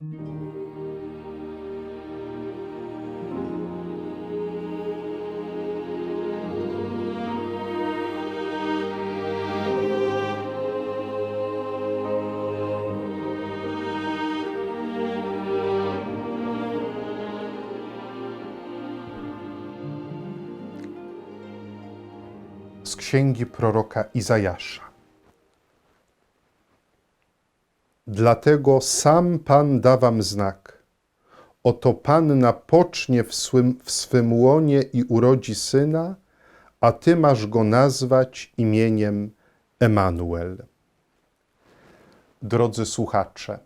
z księgi proroka Izajasza. Dlatego sam Pan da wam znak. Oto Panna pocznie w swym, w swym łonie i urodzi syna, a ty masz go nazwać imieniem Emanuel. Drodzy słuchacze,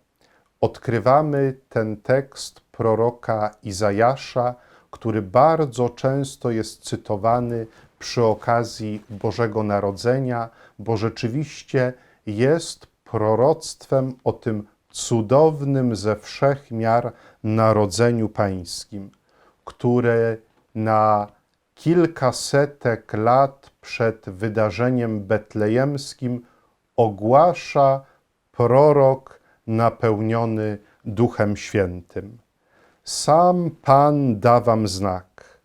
odkrywamy ten tekst proroka Izajasza, który bardzo często jest cytowany przy okazji Bożego Narodzenia, bo rzeczywiście jest proroctwem o tym cudownym ze wszech miar narodzeniu pańskim, które na kilkasetek lat przed wydarzeniem betlejemskim ogłasza prorok napełniony Duchem Świętym. Sam Pan da wam znak.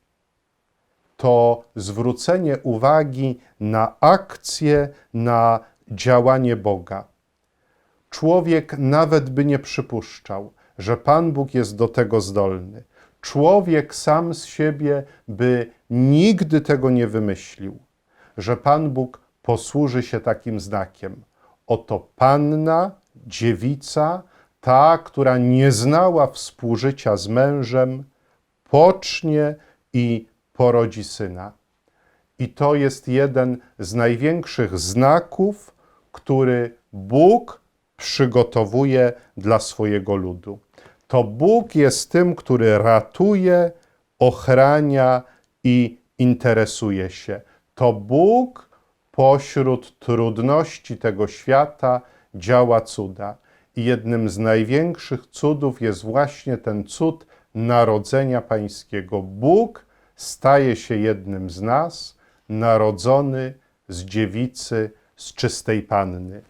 To zwrócenie uwagi na akcję, na działanie Boga. Człowiek nawet by nie przypuszczał, że Pan Bóg jest do tego zdolny. Człowiek sam z siebie by nigdy tego nie wymyślił, że Pan Bóg posłuży się takim znakiem. Oto panna, dziewica, ta, która nie znała współżycia z mężem, pocznie i porodzi syna. I to jest jeden z największych znaków, który Bóg przygotowuje dla swojego ludu. To Bóg jest tym, który ratuje, ochrania i interesuje się. To Bóg pośród trudności tego świata działa cuda. I jednym z największych cudów jest właśnie ten cud narodzenia Pańskiego. Bóg staje się jednym z nas, narodzony z dziewicy, z czystej panny.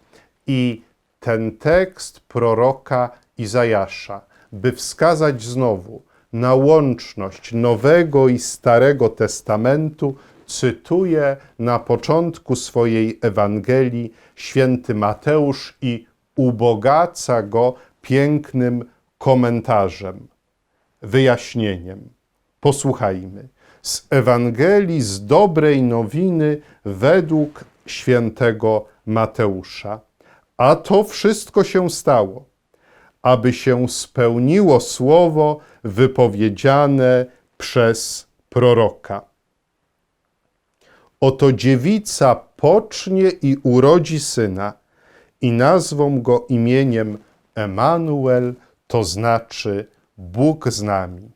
I ten tekst proroka Izajasza, by wskazać znowu na łączność Nowego i Starego Testamentu, cytuje na początku swojej Ewangelii święty Mateusz i ubogaca go pięknym komentarzem, wyjaśnieniem. Posłuchajmy. Z Ewangelii, z dobrej nowiny według świętego Mateusza. A to wszystko się stało, aby się spełniło słowo wypowiedziane przez proroka. Oto dziewica pocznie i urodzi syna i nazwą go imieniem Emanuel, to znaczy Bóg z nami.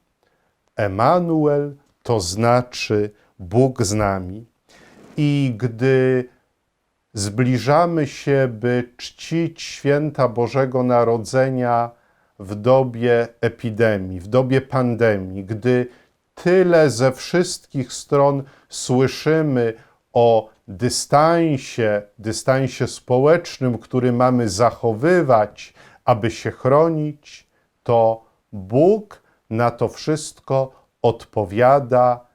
Emanuel to znaczy Bóg z nami. I gdy zbliżamy się, by czcić święta Bożego Narodzenia w dobie epidemii, w dobie pandemii, gdy tyle ze wszystkich stron słyszymy o dystansie, dystansie społecznym, który mamy zachowywać, aby się chronić, to Bóg na to wszystko odpowiada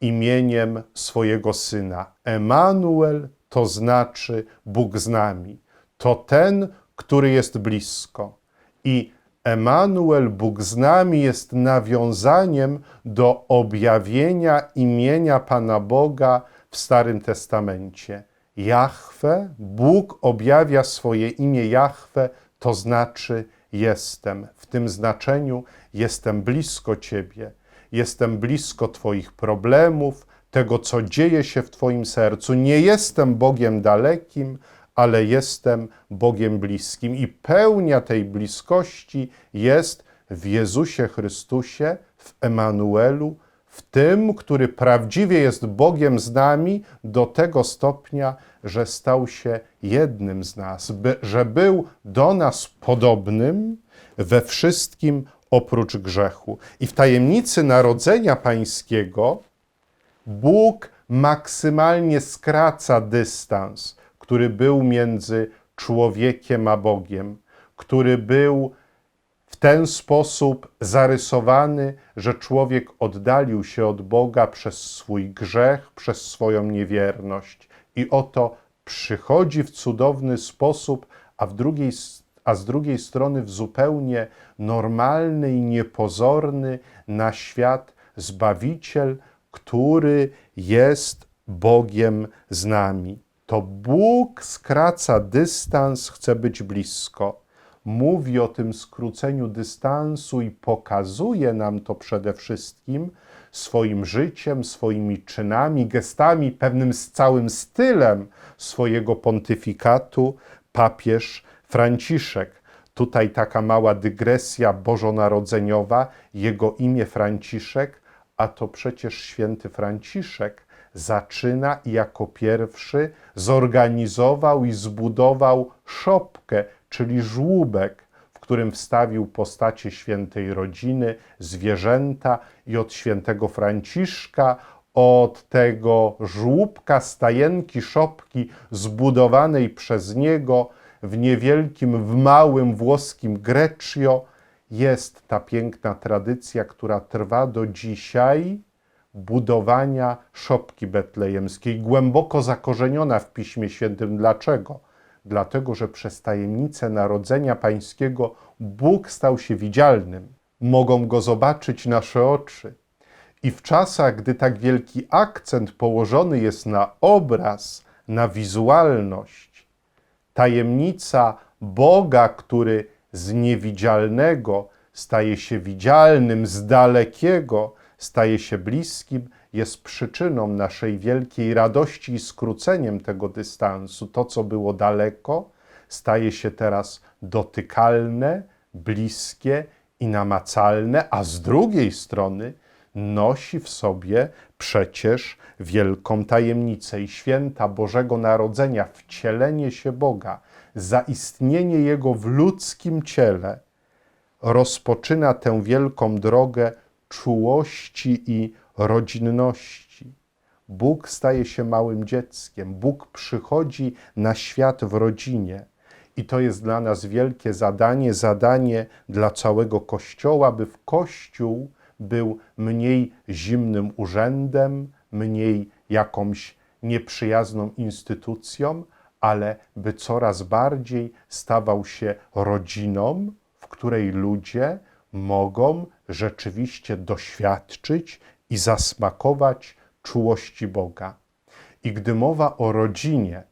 imieniem swojego syna. Emanuel to znaczy Bóg z nami. To ten, który jest blisko. I Emanuel, Bóg z nami, jest nawiązaniem do objawienia imienia Pana Boga w Starym Testamencie. Jahwe, Bóg objawia swoje imię Jahwe, to znaczy jestem. W tym znaczeniu jestem blisko Ciebie, jestem blisko Twoich problemów, tego, co dzieje się w Twoim sercu. Nie jestem Bogiem dalekim, ale jestem Bogiem bliskim. I pełnia tej bliskości jest w Jezusie Chrystusie, w Emanuelu, w tym, który prawdziwie jest Bogiem z nami do tego stopnia, że stał się jednym z nas, by, że był do nas podobnym we wszystkim oprócz grzechu. I w tajemnicy narodzenia Pańskiego Bóg maksymalnie skraca dystans, który był między człowiekiem a Bogiem, który był w ten sposób zarysowany, że człowiek oddalił się od Boga przez swój grzech, przez swoją niewierność. I oto przychodzi w cudowny sposób, a, w drugiej, a z drugiej strony w zupełnie normalny i niepozorny na świat Zbawiciel, który jest Bogiem z nami. To Bóg skraca dystans, chce być blisko mówi o tym skróceniu dystansu i pokazuje nam to przede wszystkim swoim życiem, swoimi czynami, gestami, pewnym całym stylem swojego pontyfikatu papież Franciszek. Tutaj taka mała dygresja bożonarodzeniowa, jego imię Franciszek, a to przecież święty Franciszek zaczyna i jako pierwszy zorganizował i zbudował szopkę, czyli żłóbek, w którym wstawił postacie świętej rodziny, zwierzęta i od świętego Franciszka, od tego żłóbka, stajenki, szopki zbudowanej przez niego w niewielkim, w małym włoskim Greccio, jest ta piękna tradycja, która trwa do dzisiaj budowania szopki betlejemskiej, głęboko zakorzeniona w Piśmie Świętym. Dlaczego? Dlatego, że przez tajemnicę Narodzenia Pańskiego Bóg stał się widzialnym. Mogą go zobaczyć nasze oczy. I w czasach, gdy tak wielki akcent położony jest na obraz, na wizualność, tajemnica Boga, który z niewidzialnego staje się widzialnym, z dalekiego staje się bliskim, jest przyczyną naszej wielkiej radości i skróceniem tego dystansu. To, co było daleko, staje się teraz dotykalne, bliskie i namacalne, a z drugiej strony nosi w sobie przecież wielką tajemnicę i święta Bożego Narodzenia, wcielenie się Boga, zaistnienie Jego w ludzkim ciele, rozpoczyna tę wielką drogę czułości i rodzinności. Bóg staje się małym dzieckiem, Bóg przychodzi na świat w rodzinie. I to jest dla nas wielkie zadanie, zadanie dla całego Kościoła, by w Kościół był mniej zimnym urzędem, mniej jakąś nieprzyjazną instytucją, ale by coraz bardziej stawał się rodziną, w której ludzie mogą rzeczywiście doświadczyć i zasmakować czułości Boga. I gdy mowa o rodzinie,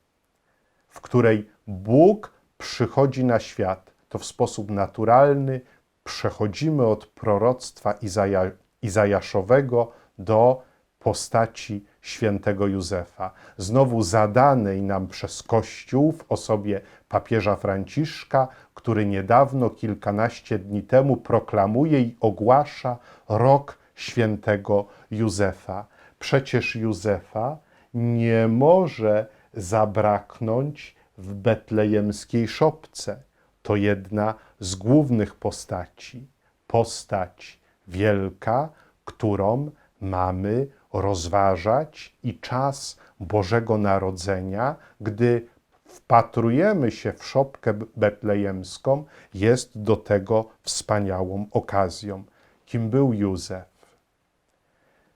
w której Bóg przychodzi na świat, to w sposób naturalny przechodzimy od proroctwa Izaja, Izajaszowego do postaci świętego Józefa, znowu zadanej nam przez Kościół w osobie papieża Franciszka, który niedawno, kilkanaście dni temu, proklamuje i ogłasza rok świętego Józefa. Przecież Józefa nie może zabraknąć w betlejemskiej szopce. To jedna z głównych postaci. Postać wielka, którą mamy rozważać i czas Bożego Narodzenia, gdy wpatrujemy się w szopkę betlejemską, jest do tego wspaniałą okazją. Kim był Józef?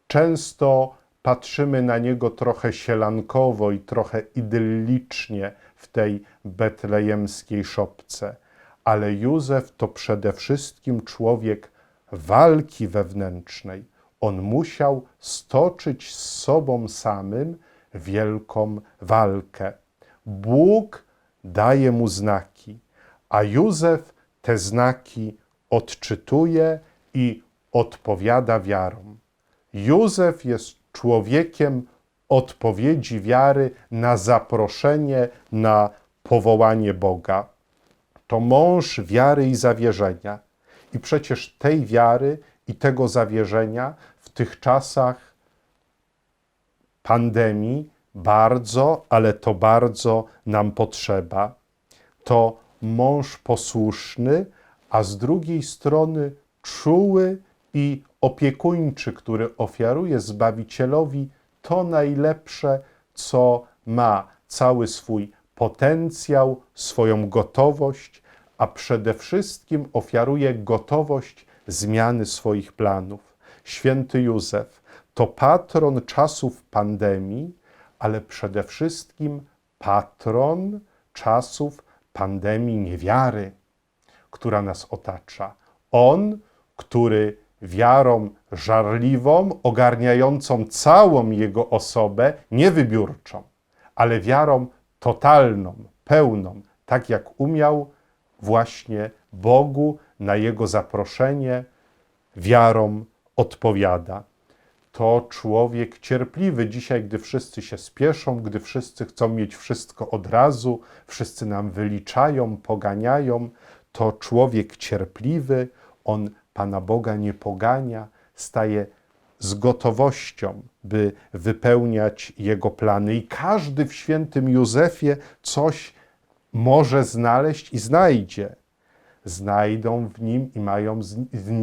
Często patrzymy na niego trochę sielankowo i trochę idyllicznie w tej betlejemskiej szopce, ale Józef to przede wszystkim człowiek walki wewnętrznej. On musiał stoczyć z sobą samym wielką walkę. Bóg daje mu znaki, a Józef te znaki odczytuje i odpowiada wiarą. Józef jest człowiekiem odpowiedzi wiary na zaproszenie, na powołanie Boga. To mąż wiary i zawierzenia. I przecież tej wiary i tego zawierzenia w tych czasach pandemii bardzo, ale to bardzo nam potrzeba. To mąż posłuszny, a z drugiej strony czuły i opiekuńczy, który ofiaruje Zbawicielowi to najlepsze, co ma, cały swój potencjał, swoją gotowość, a przede wszystkim ofiaruje gotowość zmiany swoich planów. Święty Józef to patron czasów pandemii, ale przede wszystkim patron czasów pandemii niewiary, która nas otacza. On, który wiarą żarliwą, ogarniającą całą jego osobę, nie wybiórczą, ale wiarą totalną, pełną, tak jak umiał właśnie Bogu na jego zaproszenie, wiarą odpowiada. To człowiek cierpliwy dzisiaj, gdy wszyscy się spieszą, gdy wszyscy chcą mieć wszystko od razu, wszyscy nam wyliczają, poganiają. To człowiek cierpliwy, on Pana Boga nie pogania, staje z gotowością, by wypełniać Jego plany. I każdy w świętym Józefie coś może znaleźć i znajdzie. Znajdą w nim i mają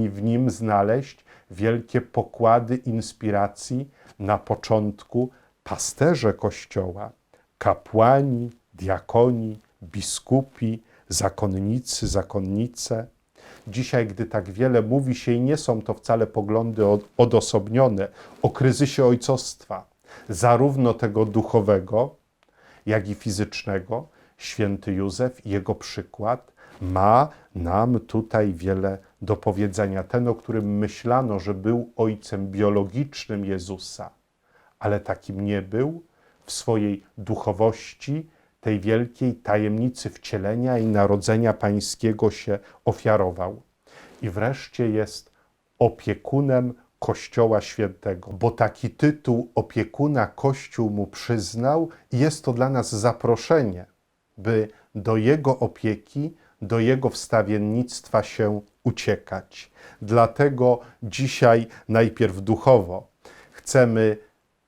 w nim znaleźć wielkie pokłady inspiracji na początku pasterze Kościoła, kapłani, diakoni, biskupi, zakonnicy, zakonnice. Dzisiaj, gdy tak wiele mówi się i nie są to wcale poglądy od- odosobnione o kryzysie ojcostwa, zarówno tego duchowego, jak i fizycznego, święty Józef i jego przykład ma nam tutaj wiele do powiedzenia. Ten, o którym myślano, że był ojcem biologicznym Jezusa, ale takim nie był w swojej duchowości, tej wielkiej tajemnicy wcielenia i narodzenia pańskiego się ofiarował. I wreszcie jest opiekunem Kościoła Świętego, bo taki tytuł opiekuna Kościół mu przyznał i jest to dla nas zaproszenie, by do jego opieki, do jego wstawiennictwa się uciekać. Dlatego dzisiaj najpierw duchowo chcemy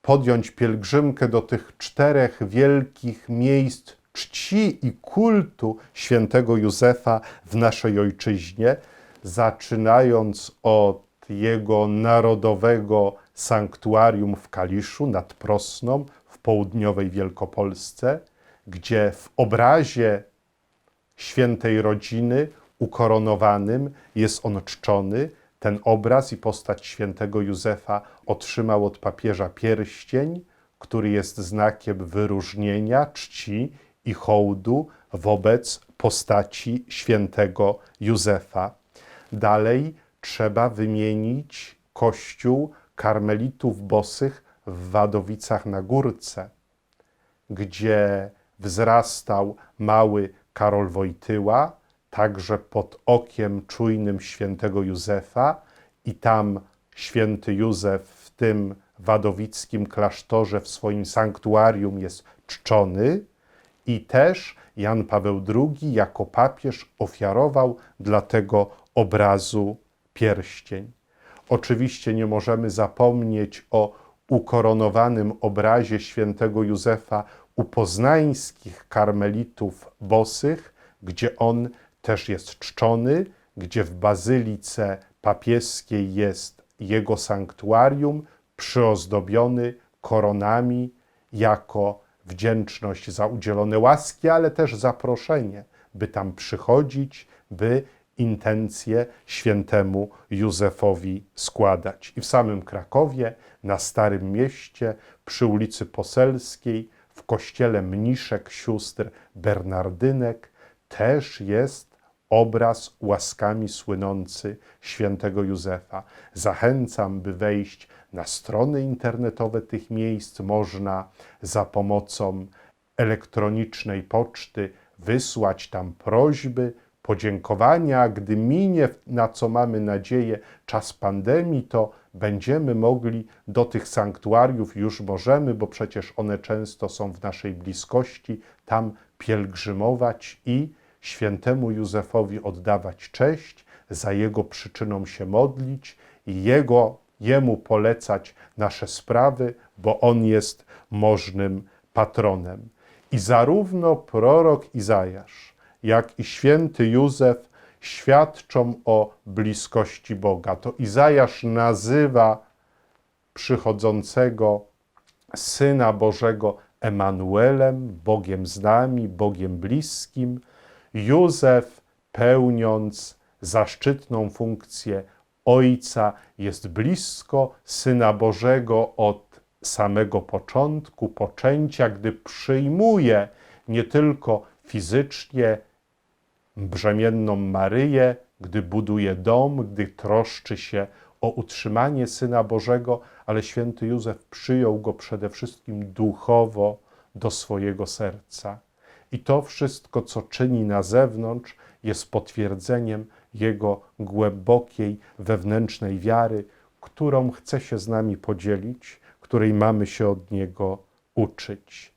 podjąć pielgrzymkę do tych czterech wielkich miejsc czci i kultu świętego Józefa w naszej ojczyźnie, zaczynając od jego narodowego sanktuarium w Kaliszu nad Prosną w południowej Wielkopolsce, gdzie w obrazie świętej rodziny ukoronowanym jest on czczony. Ten obraz i postać świętego Józefa otrzymał od papieża pierścień, który jest znakiem wyróżnienia, czci i hołdu wobec postaci świętego Józefa. Dalej trzeba wymienić kościół karmelitów bosych w Wadowicach na Górce gdzie wzrastał mały Karol Wojtyła, także pod okiem czujnym świętego Józefa, i tam święty Józef w tym wadowickim klasztorze, w swoim sanktuarium jest czczony, i też Jan Paweł II jako papież ofiarował dla tego obrazu pierścień. Oczywiście nie możemy zapomnieć o ukoronowanym obrazie świętego Józefa u poznańskich karmelitów bosych, gdzie on też jest czczony, gdzie w bazylice papieskiej jest jego sanktuarium, przyozdobiony koronami jako wdzięczność za udzielone łaski, ale też zaproszenie, by tam przychodzić, by intencje świętemu Józefowi składać. I w samym Krakowie, na Starym Mieście, przy ulicy Poselskiej, w kościele mniszek sióstr Bernardynek, też jest obraz łaskami słynący świętego Józefa. Zachęcam, by wejść na strony internetowe tych miejsc. Można za pomocą elektronicznej poczty wysłać tam prośby, podziękowania. Gdy minie, na co mamy nadzieję, czas pandemii, to będziemy mogli do tych sanktuariów, już możemy, bo przecież one często są w naszej bliskości, tam pielgrzymować i świętemu Józefowi oddawać cześć, za jego przyczyną się modlić i jego, jemu polecać nasze sprawy, bo on jest możnym patronem. I zarówno prorok Izajasz, jak i święty Józef świadczą o bliskości Boga. To Izajasz nazywa przychodzącego Syna Bożego Emanuelem, Bogiem z nami, Bogiem bliskim. Józef pełniąc zaszczytną funkcję Ojca, jest blisko Syna Bożego od samego początku, poczęcia, gdy przyjmuje nie tylko fizycznie brzemienną Maryję, gdy buduje dom, gdy troszczy się o utrzymanie Syna Bożego, ale święty Józef przyjął go przede wszystkim duchowo do swojego serca. I to wszystko, co czyni na zewnątrz, jest potwierdzeniem jego głębokiej wewnętrznej wiary, którą chce się z nami podzielić, której mamy się od niego uczyć.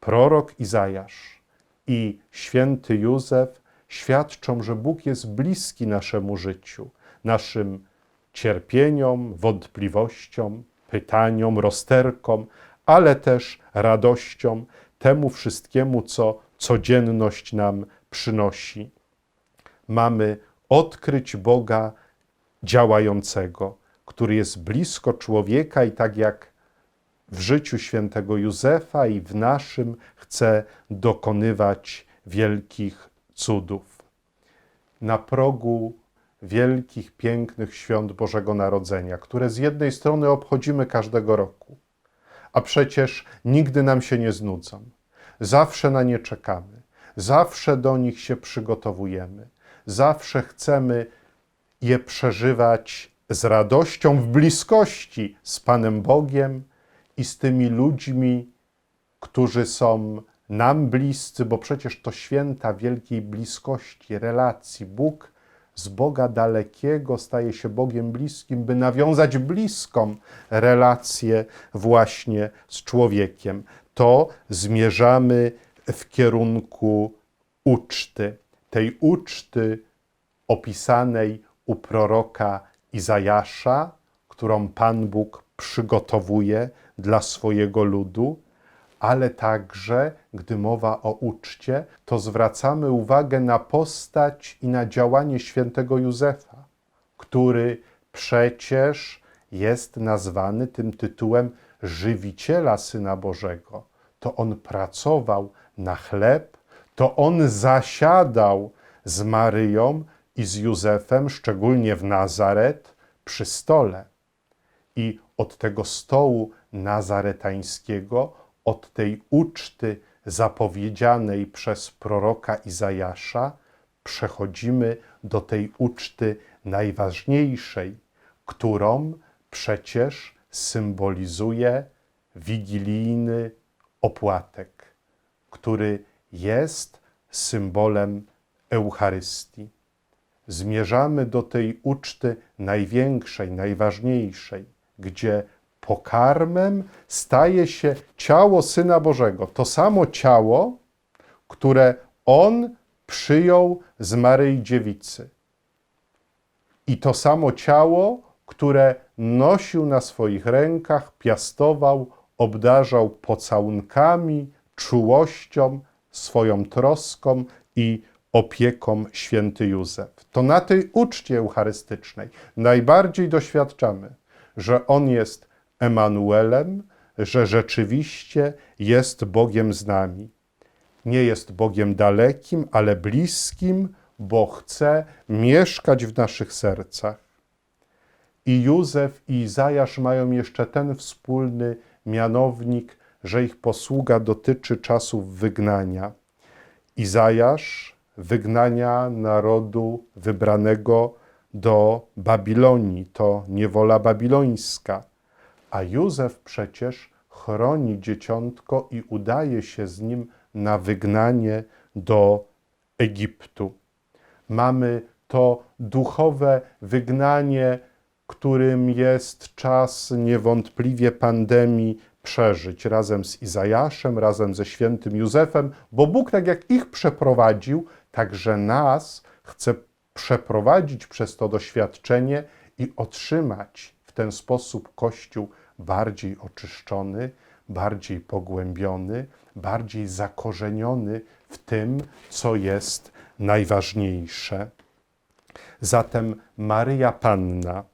Prorok Izajasz i święty Józef świadczą, że Bóg jest bliski naszemu życiu, naszym cierpieniom, wątpliwościom, pytaniom, rozterkom, ale też radościom, temu wszystkiemu, co codzienność nam przynosi. Mamy odkryć Boga działającego, który jest blisko człowieka i tak jak w życiu świętego Józefa i w naszym chce dokonywać wielkich cudów. Na progu wielkich, pięknych świąt Bożego Narodzenia, które z jednej strony obchodzimy każdego roku, a przecież nigdy nam się nie znudzą. Zawsze na nie czekamy, zawsze do nich się przygotowujemy, zawsze chcemy je przeżywać z radością, w bliskości z Panem Bogiem i z tymi ludźmi, którzy są nam bliscy, bo przecież to święta wielkiej bliskości, relacji. Bóg z Boga dalekiego staje się Bogiem bliskim, by nawiązać bliską relację właśnie z człowiekiem. To zmierzamy w kierunku uczty, tej uczty opisanej u proroka Izajasza, którą Pan Bóg przygotowuje dla swojego ludu, ale także, gdy mowa o uczcie, to zwracamy uwagę na postać i na działanie świętego Józefa, który przecież jest nazwany tym tytułem żywiciela Syna Bożego. To on pracował na chleb, to on zasiadał z Maryją i z Józefem, szczególnie w Nazaret, przy stole. I od tego stołu nazaretańskiego, od tej uczty zapowiedzianej przez proroka Izajasza, przechodzimy do tej uczty najważniejszej, którą przecież symbolizuje wigilijny opłatek, który jest symbolem Eucharystii. Zmierzamy do tej uczty największej, najważniejszej, gdzie pokarmem staje się ciało Syna Bożego. To samo ciało, które On przyjął z Maryi Dziewicy. I to samo ciało, które nosił na swoich rękach, piastował, obdarzał pocałunkami, czułością, swoją troską i opieką święty Józef. To na tej uczcie eucharystycznej najbardziej doświadczamy, że On jest Emanuelem, że rzeczywiście jest Bogiem z nami. Nie jest Bogiem dalekim, ale bliskim, bo chce mieszkać w naszych sercach. I Józef i Izajasz mają jeszcze ten wspólny mianownik, że ich posługa dotyczy czasów wygnania. Izajasz wygnania narodu wybranego do Babilonii, to niewola babilońska. A Józef przecież chroni dzieciątko i udaje się z nim na wygnanie do Egiptu. Mamy to duchowe wygnanie, którym jest czas niewątpliwie pandemii przeżyć razem z Izajaszem, razem ze świętym Józefem, bo Bóg, tak jak ich przeprowadził, także nas chce przeprowadzić przez to doświadczenie i otrzymać w ten sposób Kościół bardziej oczyszczony, bardziej pogłębiony, bardziej zakorzeniony w tym, co jest najważniejsze. Zatem Maryja Panna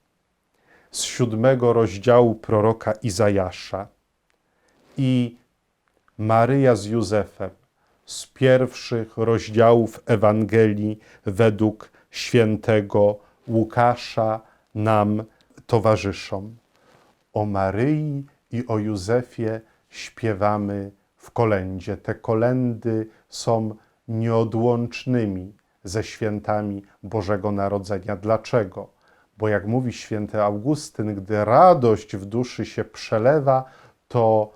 z siódmego rozdziału proroka Izajasza i Maryja z Józefem z pierwszych rozdziałów Ewangelii według świętego Łukasza nam towarzyszą. O Maryi i o Józefie śpiewamy w kolędzie. Te kolendy są nieodłącznymi ze świętami Bożego Narodzenia. Dlaczego? Bo jak mówi święty Augustyn, gdy radość w duszy się przelewa, to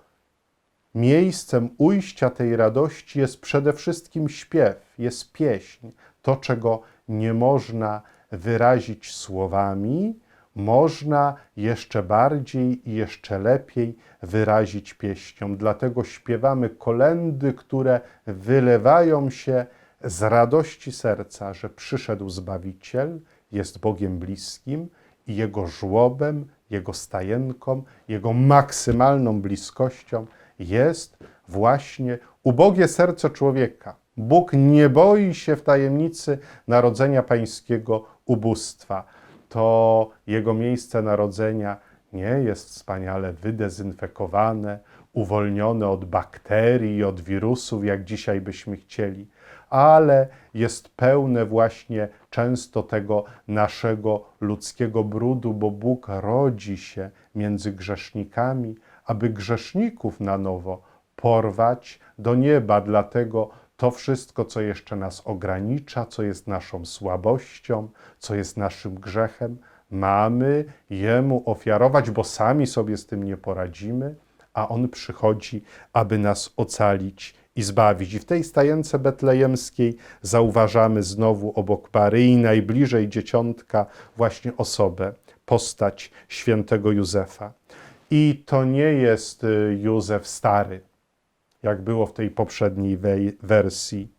miejscem ujścia tej radości jest przede wszystkim śpiew, jest pieśń. To, czego nie można wyrazić słowami, można jeszcze bardziej i jeszcze lepiej wyrazić pieśnią. Dlatego śpiewamy kolendy, które wylewają się z radości serca, że przyszedł Zbawiciel, jest Bogiem bliskim i Jego żłobem, Jego stajenką, Jego maksymalną bliskością jest właśnie ubogie serce człowieka. Bóg nie boi się w tajemnicy narodzenia pańskiego ubóstwa. To Jego miejsce narodzenia nie jest wspaniale wydezynfekowane, uwolnione od bakterii i od wirusów, jak dzisiaj byśmy chcieli, ale jest pełne właśnie często tego naszego ludzkiego brudu, bo Bóg rodzi się między grzesznikami, aby grzeszników na nowo porwać do nieba. Dlatego to wszystko, co jeszcze nas ogranicza, co jest naszą słabością, co jest naszym grzechem, mamy Jemu ofiarować, bo sami sobie z tym nie poradzimy, a On przychodzi, aby nas ocalić i zbawić. I w tej stajence betlejemskiej zauważamy znowu obok Maryi, najbliżej dzieciątka, właśnie osobę, postać świętego Józefa. I to nie jest y, Józef stary, jak było w tej poprzedniej wersji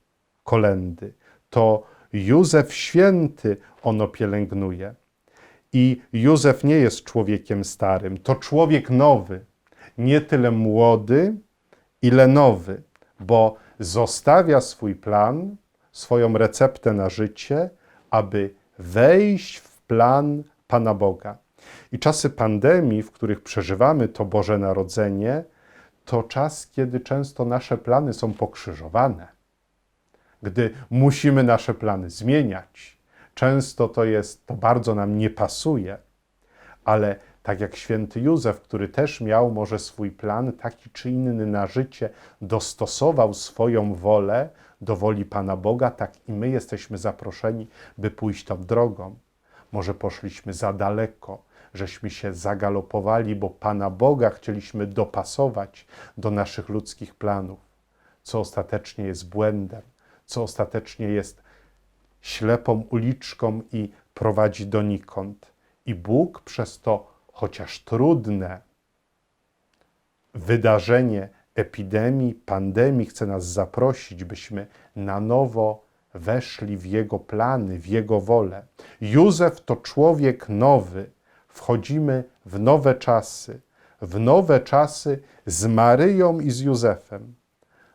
kolendy. To Józef święty ono pielęgnuje. I Józef nie jest człowiekiem starym, to człowiek nowy, nie tyle młody, ile nowy, bo zostawia swój plan, swoją receptę na życie, aby wejść w plan Pana Boga. I czasy pandemii, w których przeżywamy to Boże Narodzenie, to czas, kiedy często nasze plany są pokrzyżowane, gdy musimy nasze plany zmieniać. Często to jest, to bardzo nam nie pasuje, ale tak jak święty Józef, który też miał może swój plan taki czy inny na życie, dostosował swoją wolę do woli Pana Boga, tak i my jesteśmy zaproszeni, by pójść tą drogą. Może poszliśmy za daleko, żeśmy się zagalopowali, bo Pana Boga chcieliśmy dopasować do naszych ludzkich planów, co ostatecznie jest błędem, co ostatecznie jest ślepą uliczką i prowadzi donikąd. I Bóg przez to, chociaż trudne wydarzenie epidemii, pandemii, chce nas zaprosić, byśmy na nowo weszli w Jego plany, w Jego wolę. Józef to człowiek nowy. Wchodzimy w nowe czasy, w nowe czasy z Maryją i z Józefem.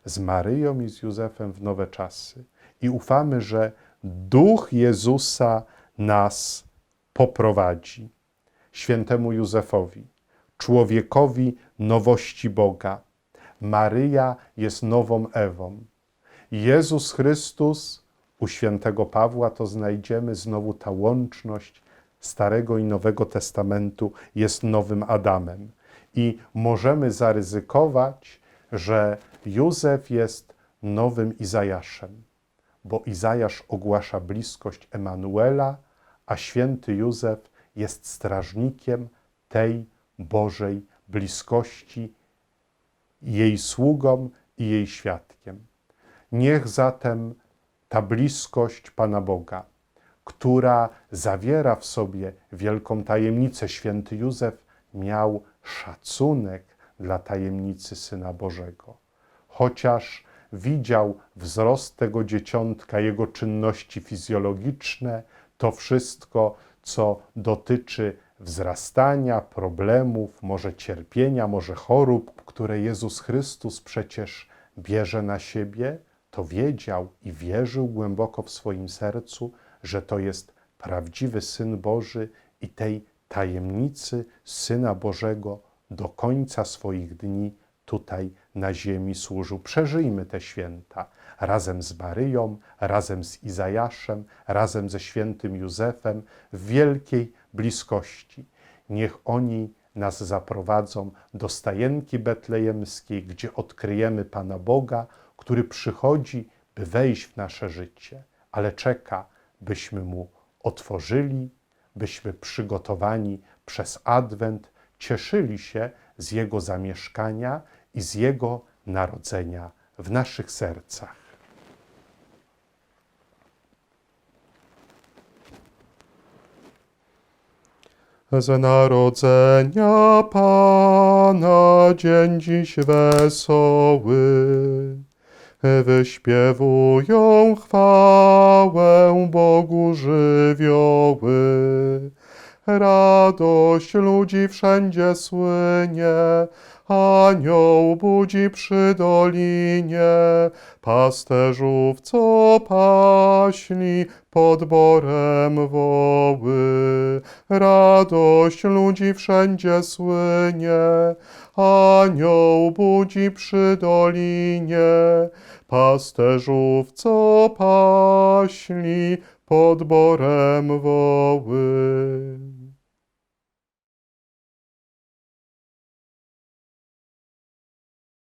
Z Maryją i z Józefem w nowe czasy. I ufamy, że Duch Jezusa nas poprowadzi. Świętemu Józefowi, człowiekowi nowości Boga. Maryja jest nową Ewą. Jezus Chrystus, u świętego Pawła to znajdziemy znowu ta łączność Starego i Nowego Testamentu jest nowym Adamem. I możemy zaryzykować, że Józef jest nowym Izajaszem, bo Izajasz ogłasza bliskość Emanuela, a święty Józef jest strażnikiem tej Bożej bliskości, jej sługą i jej świadkiem. Niech zatem ta bliskość Pana Boga, która zawiera w sobie wielką tajemnicę, święty Józef miał szacunek dla tajemnicy Syna Bożego. Chociaż widział wzrost tego dzieciątka, jego czynności fizjologiczne, to wszystko, co dotyczy wzrastania, problemów, może cierpienia, może chorób, które Jezus Chrystus przecież bierze na siebie, to wiedział i wierzył głęboko w swoim sercu, że to jest prawdziwy Syn Boży i tej tajemnicy Syna Bożego do końca swoich dni tutaj na ziemi służył. Przeżyjmy te święta razem z Maryją, razem z Izajaszem, razem ze świętym Józefem w wielkiej bliskości. Niech oni nas zaprowadzą do stajenki betlejemskiej, gdzie odkryjemy Pana Boga, który przychodzi, by wejść w nasze życie, ale czeka, byśmy Mu otworzyli, byśmy przygotowani przez Adwent cieszyli się z Jego zamieszkania i z Jego narodzenia w naszych sercach. Z narodzenia Pana dzień dziś wesoły, wyśpiewują chwałę Bogu żywioły. Radość ludzi wszędzie słynie, anioł budzi przy dolinie, pasterzów, co paśli pod borem woły. Radość ludzi wszędzie słynie, anioł budzi przy dolinie, pasterzów, co paśli pod borem woły.